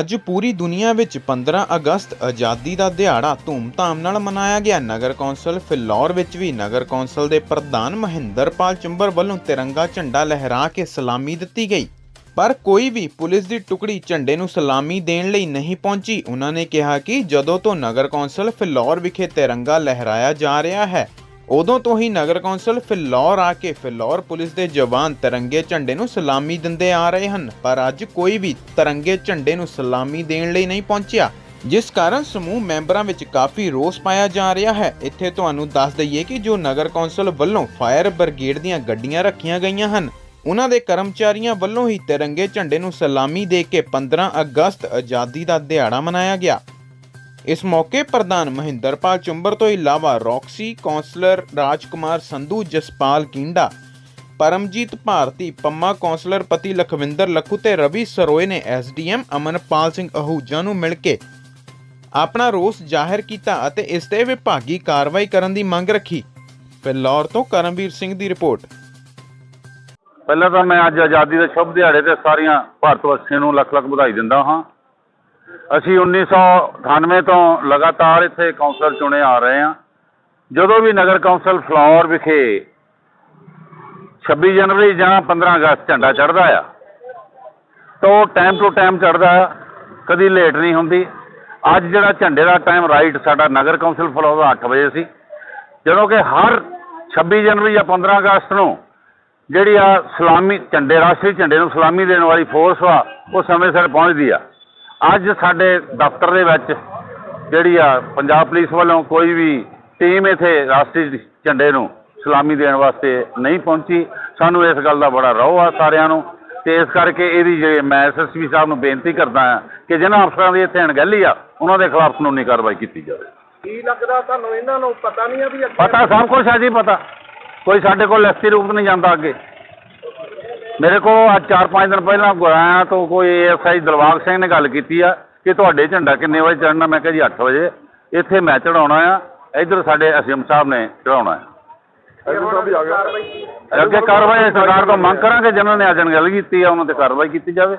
ਅੱਜ ਪੂਰੀ ਦੁਨੀਆ ਵਿੱਚ 15 ਅਗਸਤ ਆਜ਼ਾਦੀ ਦਾ ਦਿਹਾੜਾ ਧੂਮਧਾਮ ਨਾਲ ਮਨਾਇਆ ਗਿਆ। ਨਗਰ ਕੌਂਸਲ ਫਿਲੌਰ ਵਿੱਚ ਵੀ ਨਗਰ ਕੌਂਸਲ ਦੇ ਪ੍ਰਧਾਨ ਮਹਿੰਦਰਪਾਲ ਚੁੰਬਰ ਵੱਲੋਂ ਤਿਰੰਗਾ ਝੰਡਾ ਲਹਿਰਾ ਕੇ ਸਲਾਮੀ ਦਿੱਤੀ ਗਈ। ਪਰ ਕੋਈ ਵੀ ਪੁਲਿਸ ਦੀ ਟੁਕੜੀ ਝੰਡੇ ਨੂੰ ਸਲਾਮੀ ਦੇਣ ਲਈ ਨਹੀਂ ਪਹੁੰਚੀ। ਉਹਨਾਂ ਨੇ ਕਿਹਾ ਕਿ ਜਦੋਂ ਤੋਂ ਨਗਰ ਕੌਂਸਲ ਫਿਲੌਰ ਵਿਖੇ ਤਿਰੰਗਾ ਲਹਿਰਾਇਆ ਜਾ ਰਿਹਾ ਹੈ ਉਦੋਂ ਤੋਂ ਹੀ ਨਗਰ ਕੌਂਸਲ ਫਿਲੌਰ ਆ ਕੇ ਫਿਲੌਰ ਪੁਲਿਸ ਦੇ ਜਵਾਨ ਤਿਰੰਗੇ ਝੰਡੇ ਨੂੰ ਸਲਾਮੀ ਦਿੰਦੇ ਆ ਰਹੇ ਹਨ, ਪਰ ਅੱਜ ਕੋਈ ਵੀ ਤਿਰੰਗੇ ਝੰਡੇ ਨੂੰ ਸਲਾਮੀ ਦੇਣ ਲਈ ਨਹੀਂ ਪਹੁੰਚਿਆ, ਜਿਸ ਕਾਰਨ ਸਮੂਹ ਮੈਂਬਰਾਂ ਵਿੱਚ ਕਾਫੀ ਰੋਸ ਪਾਇਆ ਜਾ ਰਿਹਾ ਹੈ। ਇੱਥੇ ਤੁਹਾਨੂੰ ਦੱਸ ਦਈਏ ਕਿ ਜੋ ਨਗਰ ਕੌਂਸਲ ਵੱਲੋਂ ਫਾਇਰ ਬ੍ਰਿਗੇਡ ਦੀਆਂ ਗੱਡੀਆਂ ਰੱਖੀਆਂ ਗਈਆਂ ਹਨ, ਉਹਨਾਂ ਦੇ ਕਰਮਚਾਰੀਆਂ ਵੱਲੋਂ ਹੀ ਤਿਰੰਗੇ ਝੰਡੇ ਨੂੰ ਸਲਾਮੀ ਦੇ ਕੇ 15 ਅਗਸਤ ਆਜ਼ਾਦੀ ਦਾ ਦਿਹਾੜਾ ਮਨਾਇਆ ਗਿਆ। ਇਸ ਮੌਕੇ ਪ੍ਰਧਾਨ ਮਹਿੰਦਰਪਾਲ ਚੁੰਬਰ ਤੋਂ ਇਲਾਵਾ ਰੌਕਸੀ ਕੌਂਸਲਰ ਰਾਜਕੁਮਾਰ ਸੰਧੂ, ਜਸਪਾਲ ਕੀਂਡਾ ਪਰਮਜੀਤ ਭਾਰਤੀ, ਪੰਮਾ ਕੌਂਸਲਰ ਪਤੀ ਲਖਵਿੰਦਰ ਲੱਖੂ ਤੇ ਰਵੀ ਸਰੋਏ ਨੇ ਐਸਡੀਐਮ ਅਮਨਪਾਲ ਸਿੰਘ ਅਹੂਜਾ ਨੂੰ ਮਿਲ ਕੇ ਆਪਣਾ ਰੋਸ ਜ਼ਾਹਿਰ ਕੀਤਾ ਅਤੇ ਇਸ ਤੇ ਵਿਭਾਗੀ ਕਾਰਵਾਈ ਕਰਨ ਦੀ ਮੰਗ ਰੱਖੀ। ਫਿਲੌਰ ਤੋਂ ਕਰਮਵੀਰ ਸਿੰਘ ਦੀ ਰਿਪੋਰਟ। ਪਹਿਲਾਂ ਤਾਂ ਮੈਂ ਅੱਜ ਆਜ਼ਾਦੀ ਦੇ ਸ਼ੁਭ ਦਿਹਾੜੇ ਤੇ ਸਾਰੀਆਂ ਭਾਰਤ ਵਾਸੀਆਂ ਨੂੰ ਲੱਖ ਲੱਖ ਵਧਾਈ ਦਿੰਦਾ ਹਾਂ। ਅਸੀਂ 1998 ਤੋਂ ਲਗਾਤਾਰ ਇੱਥੇ ਕਾਉਂਸਲਰ ਚੁਣੇ ਆ ਰਹੇ ਹਾਂ। ਜਦੋਂ ਵੀ ਨਗਰ ਕੌਂਸਲ ਫਲੌਰ ਵਿਖੇ 26 ਜਨਵਰੀ ਜਾਂ 15 ਅਗਸਤ ਝੰਡਾ ਚੜ੍ਹਦਾ ਆ, ਤਾਂ ਉਹ ਟਾਈਮ ਟੂ ਟਾਈਮ ਚੜ੍ਹਦਾ ਆ ਕਦੀ ਲੇਟ ਨਹੀਂ ਹੁੰਦੀ। ਅੱਜ ਜਿਹੜਾ ਝੰਡੇ ਦਾ ਟਾਈਮ ਰਾਈਟ ਸਾਡਾ ਨਗਰ ਕੌਂਸਲ ਫਲੌਰ ਦਾ 8 ਵਜੇ ਸੀ। ਜਦੋਂ ਕਿ ਹਰ 26 ਜਨਵਰੀ ਜਾਂ 15 ਅਗਸਤ ਨੂੰ ਜਿਹੜੀ ਆ ਸਲਾਮੀ, ਝੰਡੇ ਰਾਸ਼ਟਰੀ ਝੰਡੇ ਨੂੰ ਸਲਾਮੀ ਦੇਣ ਵਾਲੀ ਫੋਰਸ ਵਾ, ਉਹ ਸਮੇਂ ਸਿਰ ਪਹੁੰਚਦੀ ਆ। ਅੱਜ ਸਾਡੇ ਦਫ਼ਤਰ ਦੇ ਵਿੱਚ ਜਿਹੜੀ ਆ ਪੰਜਾਬ ਪੁਲਿਸ ਵੱਲੋਂ ਕੋਈ ਵੀ ਟੀਮ ਇੱਥੇ ਰਾਸ਼ਟਰੀ ਝੰਡੇ ਨੂੰ ਸਲਾਮੀ ਦੇਣ ਵਾਸਤੇ ਨਹੀਂ ਪਹੁੰਚੀ। ਸਾਨੂੰ ਇਸ ਗੱਲ ਦਾ ਬੜਾ ਰੋਹ ਆ ਸਾਰਿਆਂ ਨੂੰ ਤੇ ਇਸ ਕਰਕੇ ਇਹਦੀ ਜੇ ਮੈਂ ਐਸਐਸਪੀ ਸਾਹਿਬ ਨੂੰ ਬੇਨਤੀ ਕਰਦਾ ਹਾਂ ਕਿ ਜਿਹਨਾਂ ਅਫਸਰਾਂ ਦੀ ਇੱਥੇ ਅਣਗਹਿਲੀ ਆ ਉਹਨਾਂ ਦੇ ਖਿਲਾਫ ਕਾਨੂੰਨੀ ਕਾਰਵਾਈ ਕੀਤੀ ਜਾਵੇ। ਕੀ ਲੱਗਦਾ ਤੁਹਾਨੂੰ ਇਹਨਾਂ ਨੂੰ ਪਤਾ ਨਹੀਂ ਆ ਵੀ ਪਤਾ ਸਭ ਕੁਝ ਹੈ ਜੀ ਪਤਾ। ਕੋਈ ਸਾਡੇ ਕੋਲ ਲਿਖਤੀ ਰੂਪ ਨਹੀਂ ਜਾਂਦਾ ਅੱਗੇ। ਮੇਰੇ ਕੋਲ ਅੱਜ 4-5 ਦਿਨ ਪਹਿਲਾਂ ਗੁਰਾਇਆ ਤੋਂ ਕੋਈ ਐਸਆਈ ਦਲਵਾਗ ਸਿੰਘ ਨੇ ਗੱਲ ਕੀਤੀ ਆ ਕਿ ਤੁਹਾਡੇ ਝੰਡਾ ਕਿੰਨੇ ਵਜੇ ਚੜ੍ਹਨਾ? ਮੈਂ ਕਿਹਾ ਜੀ 8 ਵਜੇ। ਇੱਥੇ ਮੈਂ ਚੜਾਉਣਾ ਆ। ਇੱਧਰ ਸਾਡੇ ਅਸੀਮ ਸਾਹਿਬ ਨੇ ਚੜਾਉਣਾ ਅੱਗੇ ਕਾਰਵਾਈ ਸਰਕਾਰ ਤੋਂ ਮੰਗ ਕਰਾਂਗੇ ਜਿਨ੍ਹਾਂ ਨੇ ਅੱਜ ਗੱਲ ਕੀਤੀ ਆ ਉਹਨਾਂ ਤੇ ਕਾਰਵਾਈ ਕੀਤੀ ਜਾਵੇ।